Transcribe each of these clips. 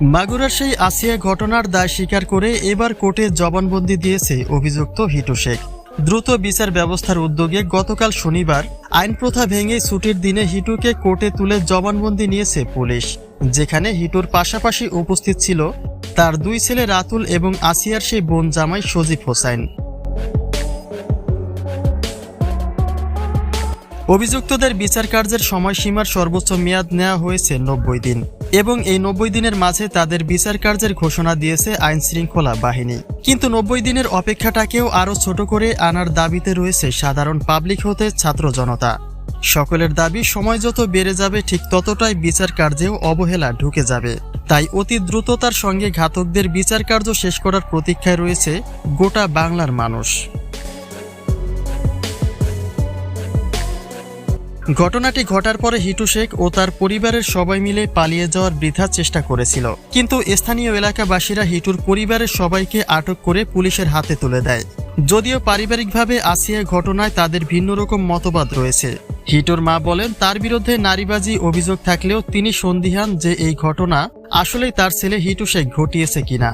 মাগুরার সেই আসিয়া ঘটনার দায় স্বীকার করে এবার কোর্টে জবানবন্দি দিয়েছে অভিযুক্ত হিটু শেখ। দ্রুত বিচার ব্যবস্থার উদ্যোগে গতকাল শনিবার আইন প্রথা ভেঙে ছুটির দিনে হিটুকে কোর্টে তুলে জবানবন্দি নিয়েছে পুলিশ। যেখানে হিটুর পাশাপাশি উপস্থিত ছিল তার দুই ছেলে রাতুল এবং আসিয়ার সেই বোন জামাই সজীব হোসাইন। অভিযুক্তদের বিচার কার্যের সময়সীমার সর্বোচ্চ মেয়াদ নেওয়া হয়েছে নব্বই দিন, এবং এই নব্বই দিনের মাঝে তাদের বিচার কার্যের ঘোষণা দিয়েছে আইন শৃঙ্খলা বাহিনী। কিন্তু নব্বই দিনের অপেক্ষাটাকেও আরও ছোট করে আনার দাবিতে রয়েছে সাধারণ পাবলিক হতে ছাত্র জনতা। সকলের দাবি, সময় যত বেড়ে যাবে, ঠিক ততটাই বিচার কার্যেও অবহেলা ঢুকে যাবে। তাই অতি দ্রুততার সঙ্গে ঘাতকদের বিচার কার্য শেষ করার প্রতীক্ষায় রয়েছে গোটা বাংলার মানুষ। ঘটনাটি ঘটার পরে হিটু শেখ ও তার পরিবারের সবাই মিলে পালিয়ে যাওয়ার বৃথা চেষ্টা করেছিল। কিন্তু স্থানীয় এলাকাবাসীরা হিটুর পরিবারের সবাইকে আটক করে পুলিশের হাতে তুলে দেয়। যদিও পারিবারিকভাবে আসিয়া ঘটনায় তাদের ভিন্ন রকম মতবাদ রয়েছে। হিটুর মা বলেন, তার বিরুদ্ধে নারীবাজি অভিযোগ থাকলেও তিনি সন্দিহান যে এই ঘটনা আসলেই তার ছেলে হিটু শেখ ঘটিয়েছে কিনা।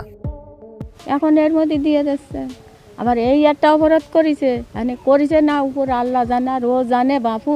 এখন এর মধ্যে দিয়ে দিচ্ছে আবার এই একটা অপরাধ করেছে। মানে করেছে না, উপর আল্লাহ জানা ও জানে, বাপু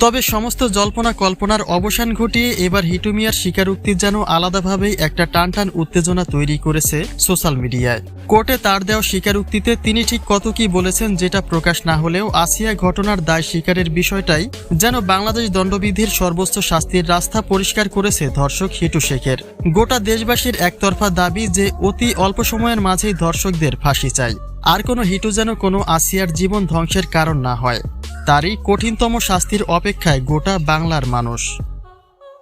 তবে সমস্ত জল্পনা কল্পনার অবসান ঘটিয়ে এবার হিটু মিয়ার স্বীকারোক্তি যেন আলাদাভাবেই একটা টানটান উত্তেজনা তৈরি করেছে সোশ্যাল মিডিয়ায়। কোর্টে তার দেওয়া স্বীকারোক্তিতে তিনি ঠিক কত কি বলেছেন যেটা প্রকাশ না হলেও আসিয়া ঘটনার দায় স্বীকারের বিষয়টাই যেন বাংলাদেশ দণ্ডবিধির সর্বোচ্চ শাস্তির রাস্তা পরিষ্কার করেছে ধর্ষক হিটু শেখের। গোটা দেশবাসীর একতরফা দাবি যে অতি অল্প সময়ের মাঝেই ধর্ষকদের ফাঁসি চাই। আর কোনো হিটু যেন কোনো আসিয়ার জীবন ধ্বংসের কারণ না হয়। তারই কঠিনতম শাস্তির অপেক্ষায় গোটা বাংলার মানুষ।